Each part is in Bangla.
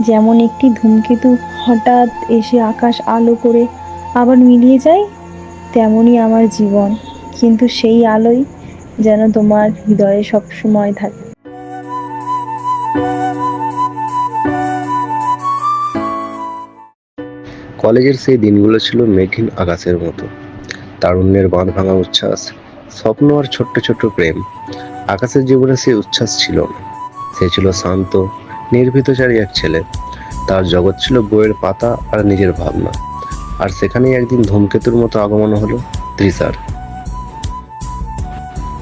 যেমন একটি ধূমকেতু হঠাৎ এসে আকাশ আলো করে আবার মিলিয়ে যায় তেমনই আমার জীবন। কিন্তু সেই আলোই যেন তোমার হৃদয়ে সব সময় থাকে। কলেজের সেই দিনগুলো ছিল মেঘিন আকাশের মতো। তারুণ্যের বাঁধ ভাঙা উচ্ছ্বাস, স্বপ্ন আর ছোট্ট ছোট্ট প্রেম। আকাশের জীবনে সেই উচ্ছ্বাস ছিল সে ছিল শান্ত নির্ভীতচারী এক ছেলে। তার জগৎ ছিল বইয়ের পাতা আর নিজের ভাবনা। আর সেখানেই একদিন ধূমকেতুর মতো আগমন হলো ত্রিসার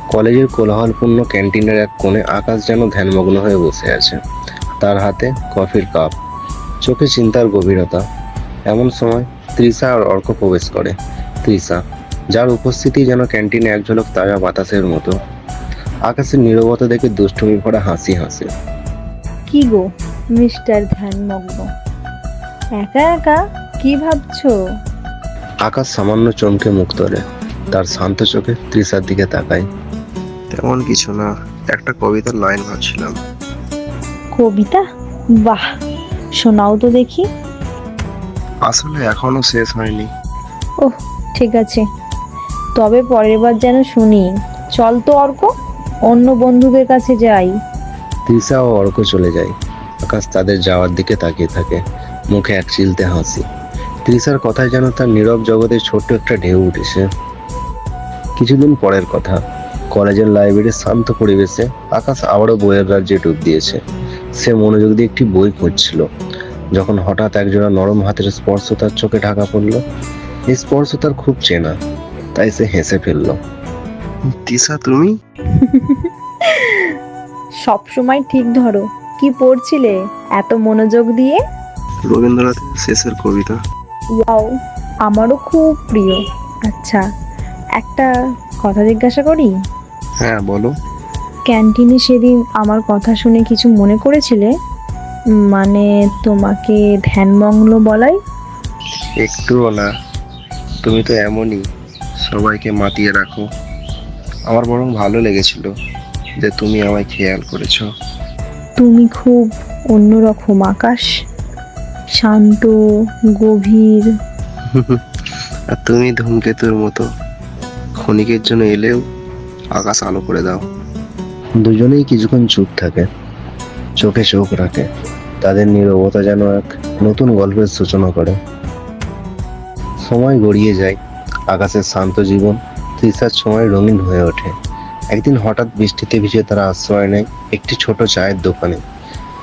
কলেজের কোলাহলপূর্ণ ক্যান্টিনের এক কোণে আকাশ যেন ধ্যানমগ্ন হয়ে বসে আছে। তার হাতে কফির কাপ। চোখে চিন্তার গভীরতা। এমন সময় তৃষা আর অর্ক প্রবেশ করে। তৃষা যার উপস্থিতি যেন ক্যান্টিনে এক ঝলক তাজা বাতাসের মতো। আকাশের নীরবতা দেখে দুষ্টুমি ভরা হাসি হাসে। কি গো মিস্টার ধ্যানমগ্ন? একা একা কি ভাবছ? আকাশ সামান্য চমকে মুখ তোলে তার শান্ত চোখে তৃষার দিকে তাকায়। তেমন কিছু না একটা কবিতার লাইন ভাবছিলাম। কবিতা? বাহ শোনাও তো দেখি। আসলে এখনও শেষ হয়নি। ওহ ঠিক আছে। তবে পরের বার যেন শুনি। চল তো অর্ক অন্য বন্ধুদের কাছে যাই। তৃষা ও অর্ক চলে যায়। আকাশ তাদের যাওয়ার দিকে তাকিয়ে থাকে। মুখে এক চিলতে হাসি। তৃষার কথায় যেন তার নীরব জগতে ছোট্ট একটা ঢেউ উঠেছে। কিছুদিন পরের কথা। কলেজের লাইব্রেরির শান্ত পরিবেশে আকাশ আবারও বইয়ের রাজ্যে ডুব দিয়েছে। সে মনোযোগ দিয়ে একটি বই খুঁজছিল। যখন হঠাৎ একজোড়া নরম হাতের স্পর্শ তার চোখে ঢাকা পড়ল, এই স্পর্শ তার খুব চেনা। তাই সে হেসে ফেলল, তিসা, তুমি? সব সময় ঠিক ধরো। কি পড়ছিলে? এত মনোযোগ দিয়ে? রবীন্দ্রনাথের শেষের কবিতা। ওয়াও আমারও খুব প্রিয়। আচ্ছা একটা কথা জিজ্ঞাসা করি? হ্যাঁ বলো। ক্যান্টিনে সেদিন আমার কথা শুনে কিছু মনে করেছিলে? মানে তোমাকে ধ্যানমগ্ন বলাই? একটুও না তুমি তো এমনই। সবাইকে মাতিয়ে রাখো। আমার বরং ভালো লেগেছিল। যে তুমি আমায় খেয়াল করেছ। তুমি খুব অন্যরকম আকাশ শান্ত গভীর। আর তুমি ধূমকেতুর মতো ক্ষণিকের জন্য এলেও আকাশ আলো করে দাও। দুজনেই কিছুক্ষণ চুপ থাকে চোখে চোখ রাখে তাদের নীরবতা যেন এক নতুন গল্পের সূচনা করে। সময় গড়িয়ে যায় আকাশের শান্ত জীবন তৃষার সময় রঙিন হয়ে ওঠে। একদিন হঠাৎ বৃষ্টিতে ভিজে তারা আশ্রয় নেয় একটি ছোট চায়ের দোকানে।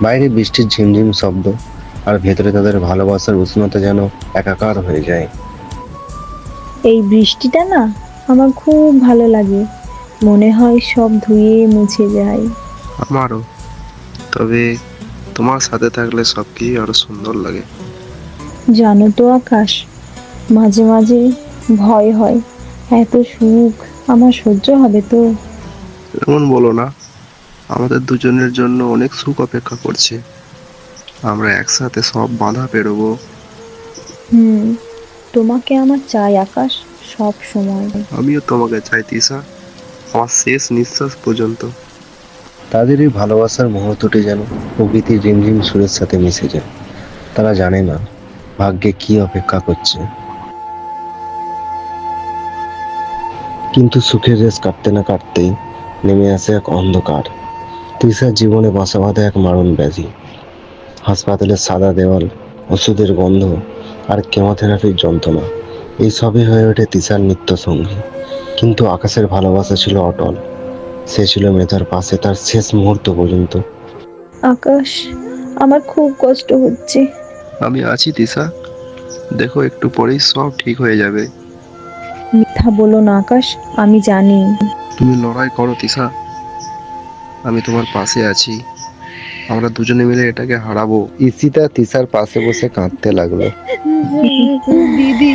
বাইরে বৃষ্টির ঝিমঝিম শব্দ আর ভেতরে তাদের ভালোবাসার উষ্ণতা যেন একাকার হয়ে যায়। এই বৃষ্টিটা না আমার খুব ভালো লাগে। মনে হয় সব ধুয়ে মুছে যায়। আমারও। তবে তোমার সাথে থাকলে সব কিছুই আরও সুন্দর লাগে? জানো তো আকাশ মাঝে মাঝে ভয় হয়। এত সুখ আমার সহ্য হবে তো? এমন বলো না আমাদের দুজনের জন্য অনেক সুখ অপেক্ষা করছে। আমরা একসাথে সব বাধা পেরোবো। হুম তোমাকে আমার চাই আকাশ সব সময়। আমিও তোমাকে চাই তিসা আমার শেষ নিঃশ্বাস পর্যন্ত। তাদের এই ভালোবাসার মুহূর্তটি যেন প্রকৃতির রিমঝিম সুরের সাথে মিশে যায়। তারা জানে না ভাগ্যে কি অপেক্ষা করছে। কিন্তু সুখের রেস কাটতে না কাটতেই নেমে আসে এক অন্ধকার। তৃষার জীবনে বাসা বাঁধে এক মারণ ব্যাধি। হাসপাতালের সাদা দেওয়াল ওষুধের গন্ধ আর কেমোথেরাপির যন্ত্রণা এই সবই হয়ে ওঠে তৃষার নিত্য সঙ্গী কিন্তু আকাশের ভালোবাসা ছিল অটল। সে ছিল মেধার পাশে তার শেষ মুহূর্ত পর্যন্ত। আকাশ আমার খুব কষ্ট হচ্ছে। আমি আছি তিসা দেখো একটু পরেই সব ঠিক হয়ে যাবে। মিথ্যা বলো না আকাশ আমি জানি। তুমি লড়াই করো তিসা আমি তোমার পাশে আছি। আমরা দুজনে মিলে এটাকে হারাবো। ইসিতা তিসার পাশে বসে কাঁদতে লাগল। দিদি।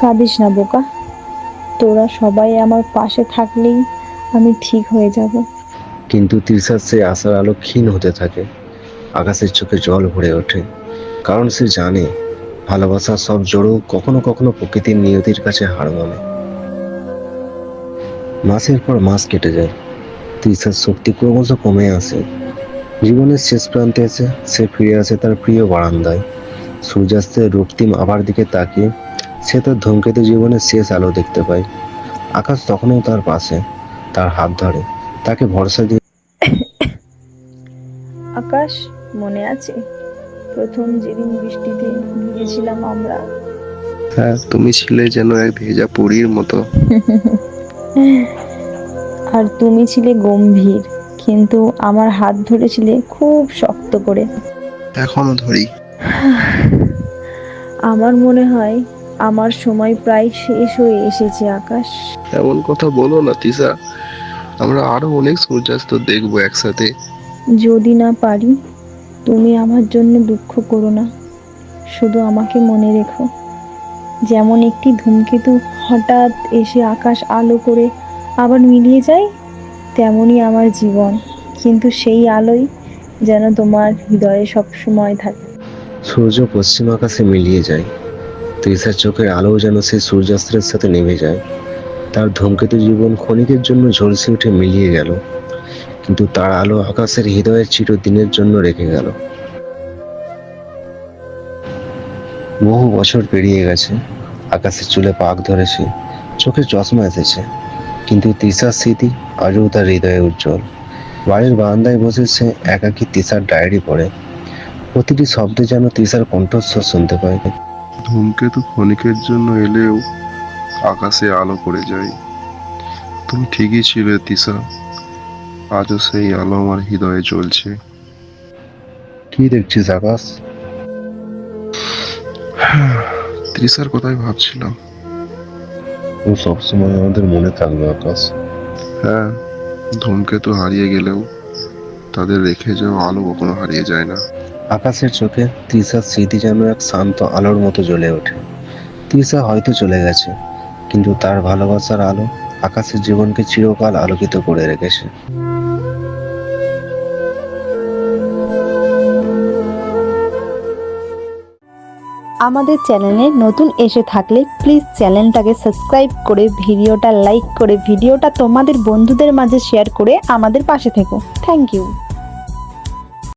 কাঁদিস না বোকা। তোরা সবাই আমার পাশে থাকলেই আমি ঠিক হয়ে যাব। কিন্তু তিসার সে আশার আলো ক্ষীণ হতে থাকে। আকাশের চোখে জল ভরে ওঠে। কারণ সে জানে ভালোবাসার সব জোড়ও কখনো কখনো প্রকৃতির নিয়তির কাছে হার মানে মাসের পর মাস কেটে যায়। তৃষার শক্তি ক্রমশ কমে আসে। জীবনের শেষ প্রান্তে এসে সে ফিরে আসে তার প্রিয় বারান্দায়। সূর্যাস্তের রক্তিম আবার দিকে তাকিয়ে সে তার ধূমকেতু জীবনের শেষ আলো দেখতে পায়। আকাশ তখনও তার পাশে তার হাত ধরে তাকে ভরসা দিয়ে আকাশ মনে আছে? প্রথম যেদিন বৃষ্টিতে ভিজেছিলাম আমরা। হ্যাঁ তুমি ছিলে যেন এক ভেজা পুরীর মতো। আর তুমি ছিলে গম্ভীর কিন্তু আমার হাত ধরেছিলে খুব শক্ত করে। এখনও ধরি। আমার মনে হয় আমার সময় প্রায় শেষ হয়ে এসেছে আকাশ। এমন কথা বলো না তিসা আমরা আরও অনেক সূর্যাস্ত দেখব একসাথে। যদি না পারি তুমি আমার জন্য দুঃখ করো না। শুধু আমাকে মনে রেখো। যেমন একটি ধূমকেতু হঠাৎ এসে আকাশ আলো করে আবার মিলিয়ে যায়, তেমনই আমার জীবন। কিন্তু সেই আলোই যেন তোমার হৃদয়ে সব সময় থাকে। সূর্য পশ্চিম আকাশে মিলিয়ে যায়। তৃষার চোখের আলো যেন সেই সূর্যাস্তের সাথে নেমে যায়। তার ধূমকেতু জীবন ক্ষণিকের জন্য ঝলসে উঠে মিলিয়ে গেল। কিন্তু তার আলো আকাশের হৃদয়ের চিরদিনের জন্য রেখে গেল। বহু বছর পেরিয়ে গেছে। আকাশের চুলে পাক ধরেছে চোখে চশমা এসেছে। কিন্তু তিসার স্মৃতি আজও তার হৃদয়ে উজ্জ্বল। বাড়ির বারান্দায় বসে সে একাকী তিসার ডায়েরি পড়ে। প্রতিটি শব্দে যেন তিসার কণ্ঠস্বর শুনতে পায়। ধূমকেতু ক্ষণিকের জন্য এলেও আকাশে আলো পড়ে যায়। তুমি ঠিকই ছিলে তিসা আজও সেই আলো আমার হৃদয়ে চলছে কি দেখছিস আকাশ? তৃষার কথাই ভাবছিলাম। ও সবসময় আমাদের মনে থাকবে আকাশ। হ্যাঁ ধূমকেতু হারিয়ে গেলেও তাদের রেখে যাওয়া আলো কখনো হারিয়ে যায় না। আকাশের চোখে তৃষার স্মৃতি যেন এক শান্ত আলোর মতো জ্বলে ওঠে। তৃষা হয়তো চলে গেছে কিন্তু তার ভালোবাসার আলো আকাশের জীবনকে চিরকাল আলোকিত করে রেখেছে। আমাদের চ্যানেলে নতুন এসে থাকলে প্লিজ চ্যানেলটাকে সাবস্ক্রাইব করে ভিডিওটা লাইক করে ভিডিওটা তোমাদের বন্ধুদের মাঝে শেয়ার করে আমাদের পাশে থেকো। Thank you